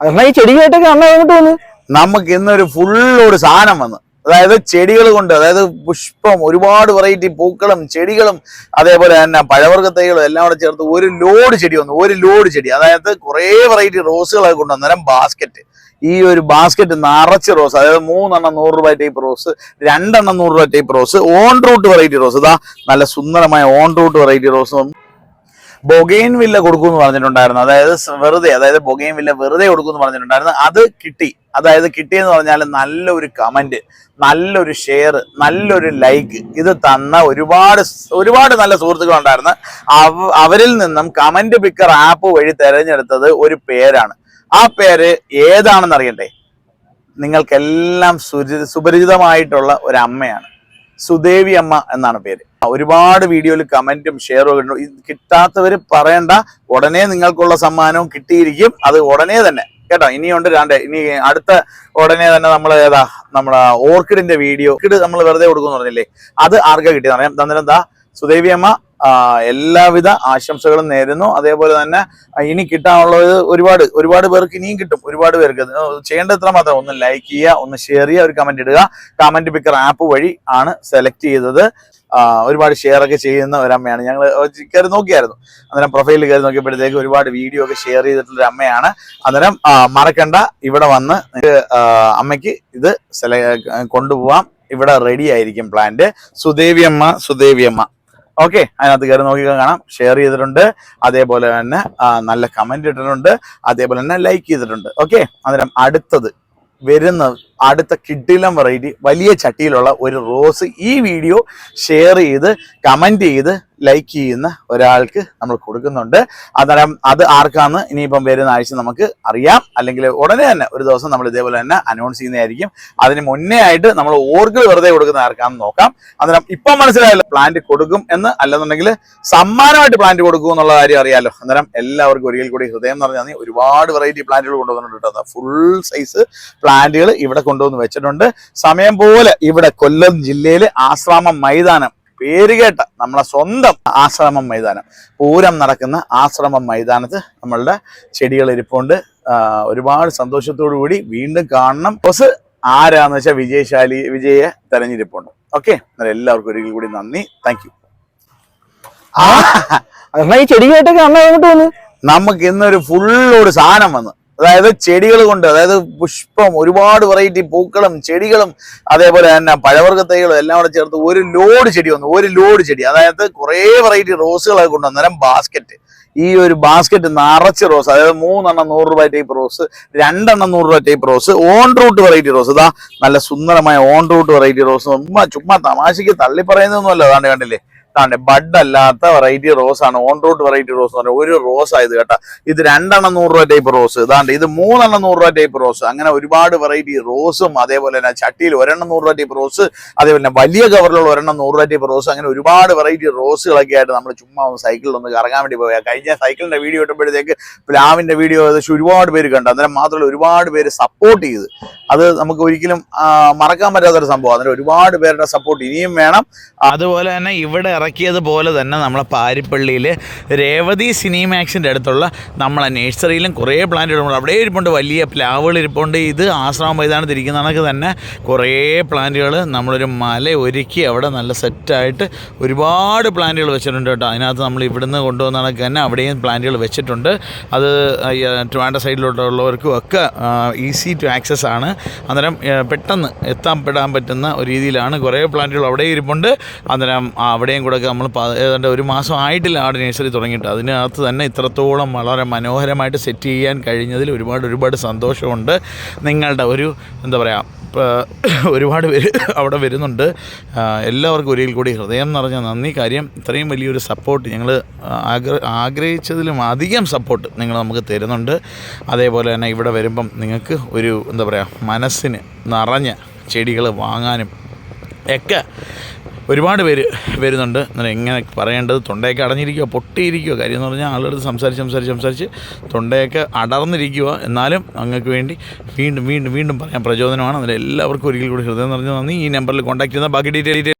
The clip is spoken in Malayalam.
അണ്ണാ ഈ ചെടിയായിട്ടൊക്കെ അണ്ണ എങ്ങോട്ട് വന്ന്? നമുക്ക് ഇന്നൊരു ഫുൾ ഒരു സാധനം വന്ന്. അതായത് ചെടികൾ കൊണ്ട് അതായത് പുഷ്പം ഒരുപാട് വെറൈറ്റി പൂക്കളും ചെടികളും അതേപോലെ തന്നെ പഴവർഗ തൈകളും എല്ലാം കൂടെ ചേർത്ത് ഒരു ലോഡ് ചെടി വന്നു. ഒരു ലോഡ് ചെടി. അതായത് കുറേ വെറൈറ്റി റോസുകളൊക്കെ കൊണ്ടുവന്നേരം ബാസ്ക്കറ്റ് ഈ ഒരു ബാസ്ക്കറ്റ് നിറച്ച് റോസ് അതായത് മൂന്നെണ്ണം നൂറ് രൂപ ടൈപ്പ് റോസ് രണ്ടെണ്ണം നൂറ് രൂപ type rose own root variety rose ഇതാ നല്ല സുന്ദരമായ own root variety rose bougainvillea കൊടുക്കും എന്ന് പറഞ്ഞിട്ടുണ്ടായിരുന്നു. അതായത് വെറുതെ അതായത് ബൊഗൈൻ വില്ല വെറുതെ കൊടുക്കും എന്ന് പറഞ്ഞിട്ടുണ്ടായിരുന്നു. അത് കിട്ടി. അതായത് കിട്ടിയെന്ന് പറഞ്ഞാൽ നല്ലൊരു കമന്റ് നല്ലൊരു ഷെയർ നല്ലൊരു ലൈക്ക് ഇത് തന്ന ഒരുപാട് ഒരുപാട് നല്ല സുഹൃത്തുക്കളുണ്ടായിരുന്നു. അവ അവരിൽ നിന്നും കമന്റ് പിക്കർ ആപ്പ് വഴി തെരഞ്ഞെടുത്തത് ഒരു പേരാണ്. ആ പേര് ഏതാണെന്ന് അറിയണ്ടേ? നിങ്ങൾക്കെല്ലാം സുപരിചിതമായിട്ടുള്ള ഒരു അമ്മയാണ് സുദേവി അമ്മ എന്നാണ് പേര്. ഒരുപാട് വീഡിയോയിൽ കമന്റും ഷെയറും കിട്ടും കിട്ടാത്തവർ പറയണ്ട. ഉടനെ നിങ്ങൾക്കുള്ള സമ്മാനവും കിട്ടിയിരിക്കും. അത് ഉടനെ തന്നെ. കേട്ടോ? ഇനിയുണ്ട് രണ്ട്. ഇനി അടുത്ത ഉടനെ തന്നെ നമ്മൾ ഏതാ? നമ്മളെ ഓർക്കിഡിന്റെ വീഡിയോ. ഓർക്കിഡ് നമ്മൾ വെറുതെ കൊടുക്കുമെന്ന് പറഞ്ഞില്ലേ? അത് ആർക്കാ കിട്ടിയെന്ന് പറയാം അന്നേരം എന്താ സുദേവി അമ്മ ആ, എല്ലാവിധ ആശംസകളും നേരുന്നു. അതേപോലെ തന്നെ ഇനി കിട്ടാനുള്ളത് ഒരുപാട് ഒരുപാട് പേർക്ക് ഇനിയും കിട്ടും. ഒരുപാട് പേർക്ക്. ചെയ്യേണ്ടത്ര മാത്രം ഒന്ന് ലൈക്ക് ചെയ്യുക ഒന്ന് ഷെയർ ചെയ്യുക ഒരു കമന്റ് ഇടുക. കമന്റ് പിക്കർ ആപ്പ് വഴി ആണ് സെലക്ട് ചെയ്തത്. ഒരുപാട് ഷെയർ ഒക്കെ ചെയ്യുന്ന ഒരമ്മയാണ്. ഞങ്ങൾ കയറി നോക്കിയായിരുന്നു. അന്നേരം പ്രൊഫൈലിൽ കയറി നോക്കിയപ്പോഴത്തേക്ക് ഒരുപാട് വീഡിയോ ഒക്കെ ഷെയർ ചെയ്തിട്ടുള്ള ഒരു അമ്മയാണ് അന്നേരം മറക്കണ്ട. ഇവിടെ വന്ന് അമ്മയ്ക്ക് ഇത് സെല കൊണ്ടുപോവാം. ഇവിടെ റെഡി ആയിരിക്കും പ്ലാന്റ് സുദേവിയമ്മ സുദേവിയമ്മ ഓക്കെ അതിനകത്ത് കയറി നോക്കി കാണാം. ഷെയർ ചെയ്തിട്ടുണ്ട്. അതേപോലെ തന്നെ നല്ല കമന്റ് ഇട്ടിട്ടുണ്ട്. അതേപോലെ തന്നെ ലൈക്ക് ചെയ്തിട്ടുണ്ട്. ഓക്കെ അന്നേരം അടുത്തത് വരുന്ന അടുത്ത കിഡിലം വെറൈറ്റി വലിയ ചട്ടിയിലുള്ള ഒരു റോസ് ഈ വീഡിയോ ഷെയർ ചെയ്ത് കമന്റ് ചെയ്ത് ലൈക്ക് ചെയ്യുന്ന ഒരാൾക്ക് നമ്മൾ കൊടുക്കുന്നുണ്ട്. അന്നേരം അത് ആർക്കാന്ന് ഇനിയിപ്പം വരുന്ന ആഴ്ച നമുക്ക് അറിയാം. അല്ലെങ്കിൽ ഉടനെ തന്നെ ഒരു ദിവസം നമ്മൾ ഇതേപോലെ തന്നെ അനൗൺസ് ചെയ്യുന്നതായിരിക്കും. അതിന് മുന്നേ ആയിട്ട് നമ്മൾ ഓർക്കിഡ് വെറുതെ കൊടുക്കുന്ന ആർക്കാണെന്ന് നോക്കാം. അന്നേരം ഇപ്പം മനസ്സിലായല്ലോ പ്ലാന്റ് കൊടുക്കും എന്ന്. അല്ലെന്നുണ്ടെങ്കിൽ സമ്മാനമായിട്ട് പ്ലാന്റ് കൊടുക്കും എന്നുള്ള കാര്യം അറിയാലോ. അന്നേരം എല്ലാവർക്കും ഒരിക്കൽ കൂടി ഹൃദയം നിറഞ്ഞ നന്ദി. ഒരുപാട് വെറൈറ്റി പ്ലാന്റുകൾ കൊണ്ടുവന്നിട്ടുണ്ട് ഫുൾ സൈസ് പ്ലാന്റുകൾ ഇവിടെ കൊണ്ടുവന്ന് വെച്ചിട്ടുണ്ട്. സമയം പോലെ ഇവിടെ കൊല്ലം ജില്ലയിൽ ആശ്രാമം മൈതാനം. പേരുകേട്ട നമ്മളെ സ്വന്തം ആശ്രമം മൈതാനം. പൂരം നടക്കുന്ന ആശ്രമം മൈതാനത്ത് നമ്മളുടെ ചെടികൾ ഇരിപ്പുണ്ട്. ഒരുപാട് സന്തോഷത്തോടു കൂടി വീണ്ടും കാണണം. ബസ് ആരാന്ന് വെച്ചാൽ വിജയശാലി വിജയെ തെരഞ്ഞെടുപ്പുണ്ട്. ഓക്കെ? എല്ലാവർക്കും ഒരിക്കൽ കൂടി നന്ദി. Thank you. ചെടിയായിട്ടൊക്കെ അണ്ണ നമുക്ക് ഇന്നൊരു ഫുൾ ഒരു സാധനം വന്നു. അതായത് ചെടികൾ കൊണ്ട് അതായത് പുഷ്പം ഒരുപാട് വെറൈറ്റി പൂക്കളും ചെടികളും അതേപോലെ തന്നെ പഴവർഗ തൈകളും എല്ലാം കൂടെ ചേർത്ത് ഒരു ലോഡ് ചെടി വന്നു ഒരു ലോഡ് ചെടി. അതായത് കുറേ വെറൈറ്റി റോസുകളൊക്കെ കൊണ്ടുവന്നേരം ബാസ്ക്കറ്റ് ഈ ഒരു ബാസ്ക്കറ്റ് നിറച്ച് റോസ് അതായത് മൂന്നെണ്ണം നൂറ് രൂപ ടൈപ്പ് റോസ് രണ്ടെണ്ണം നൂറ് രൂപ type rose own root variety rose ഇതാ നല്ല സുന്ദരമായ ഓൺ റൂട്ട് വെറൈറ്റി റോസ് ചുമ്മാ ചുമ്മാ തമാശയ്ക്ക് തള്ളി പറയുന്നൊന്നുമല്ല അതാണ്ട് കണ്ടില്ലേ? താണ്ടെ ബഡ് അല്ലാത്ത വെറൈറ്റി റോസ് ആണ്. ഓൺ റൂട്ട് വെറൈറ്റി റോസ് എന്ന് പറഞ്ഞാൽ ഒരു റോസ് ആയത് കേട്ടാ. ഇത് രണ്ടെണ്ണം നൂറ് രൂപ ടൈപ്പ് റോസ് ഇതാണ്ട് ഇത് മൂന്നെണ്ണം നൂറ് രൂപ ടൈപ്പ് റോസ് അങ്ങനെ ഒരുപാട് വെറൈറ്റി റോസും അതേപോലെ തന്നെ ചട്ടിയിൽ ഒരെണ്ണം നൂറ് രൂപ ടൈപ്പ് റോസ് അതേപോലെ തന്നെ വലിയ കവറിലുള്ള ഒരെണ്ണം നൂറ് രൂപ ടൈപ്പ് റോസ് അങ്ങനെ ഒരുപാട് വെറൈറ്റി റോസുകളൊക്കെ ആയിട്ട് നമ്മൾ ചുമ്മാ സൈക്കിളിൽ ഒന്ന് കറങ്ങാൻ വേണ്ടി പോയാൽ കഴിഞ്ഞ സൈക്കിളിന്റെ വീഡിയോ ഇട്ടപ്പോഴത്തേക്ക് പ്ലാവിന്റെ വീഡിയോ ഏകദേശം ഒരുപാട് പേര് കണ്ടു. അന്നേരം മാത്രമല്ല ഒരുപാട് പേര് സപ്പോർട്ട് ചെയ്ത്. അത് നമുക്ക് ഒരിക്കലും മറക്കാൻ പറ്റാത്തൊരു സംഭവം അതിന് ഒരുപാട് പേരുടെ സപ്പോർട്ട് ഇനിയും വേണം. അതുപോലെ തന്നെ ഇവിടെ ഇറക്കിയതുപോലെ തന്നെ നമ്മളെ പാരിപ്പള്ളിയിൽ രേവതി സിനിമാക്സിന്റെ അടുത്തുള്ള നമ്മളെ നഴ്സറിയിലും കുറേ പ്ലാന്റുകളുണ്ട് അവിടെ ഇരിപ്പുണ്ട് വലിയ പ്ലാവുകൾ ഇരിപ്പുണ്ട്. ഇത് ആശ്രമം മൈതാനത്ത് ഇരിക്കുന്ന കണക്ക് തന്നെ കുറേ പ്ലാന്റുകൾ നമ്മളൊരു മല ഒരുക്കി അവിടെ നല്ല സെറ്റായിട്ട് ഒരുപാട് പ്ലാന്റുകൾ വെച്ചിട്ടുണ്ട് കേട്ടോ. അതിനകത്ത് നമ്മൾ ഇവിടുന്ന് കൊണ്ടുവന്ന കണക്ക് തന്നെ അവിടെയും പ്ലാന്റുകൾ വെച്ചിട്ടുണ്ട്. അത് ട്രിവാൻഡ സൈഡിലോട്ടുള്ളവർക്കും ഒക്കെ ഈസി ടു ആക്സസ് ആണ്. അന്നേരം പെട്ടെന്ന് എത്താൻ പെടാൻ പറ്റുന്ന ഒരു രീതിയിലാണ് കുറേ പ്ലാന്റുകൾ അവിടെ ഇരിപ്പുണ്ട്. അന്നേരം അവിടെയും കൂടെ ഒക്കെ നമ്മൾ ഏതാണ്ട് ഒരു മാസം ആയിട്ടില്ല ആട് നേഴ്സറി തുടങ്ങിയിട്ട്. അതിനകത്ത് തന്നെ ഇത്രത്തോളം വളരെ മനോഹരമായിട്ട് സെറ്റ് ചെയ്യാൻ കഴിഞ്ഞതിൽ ഒരുപാട് ഒരുപാട് സന്തോഷമുണ്ട്. നിങ്ങളുടെ ഒരു എന്താ പറയുക ഒരുപാട് പേര് അവിടെ വരുന്നുണ്ട്. എല്ലാവർക്കും ഒരിക്കൽ കൂടി ഹൃദയം നിറഞ്ഞ നന്ദി. കാര്യം ഇത്രയും വലിയൊരു സപ്പോർട്ട് ഞങ്ങൾ ആഗ്ര ആഗ്രഹിച്ചതിലും അധികം സപ്പോർട്ട് നിങ്ങൾ നമുക്ക് തരുന്നുണ്ട്. അതേപോലെ തന്നെ ഇവിടെ വരുമ്പം നിങ്ങൾക്ക് ഒരു എന്താ പറയുക മനസ്സിന് നിറഞ്ഞ ചെടികൾ വാങ്ങാനും ഒക്കെ ഒരുപാട് പേര് വരുന്നുണ്ട്. അങ്ങനെ എങ്ങനെ പറയേണ്ടത് തൊണ്ടയൊക്കെ അടഞ്ഞിരിക്കുക പൊട്ടിയിരിക്കുക കാര്യം എന്ന് പറഞ്ഞാൽ ആളുകൾ സംസാരിച്ച് സംസാരിച്ച് സംസാരിച്ച് തൊണ്ടയൊക്കെ അടർന്നിരിക്കുക എന്നാലും അങ്ങക്ക് വേണ്ടി വീണ്ടും വീണ്ടും വീണ്ടും പറയാൻ പ്രചോദനമാണ്. അതിൽ എല്ലാവർക്കും ഒരിക്കൽ കൂടി ഹൃദയം നിറഞ്ഞ നന്ദി. ഈ നമ്പറിൽ കോൺടാക്ട് ചെയ്യുന്ന ബാക്കി ഡീറ്റെയിൽ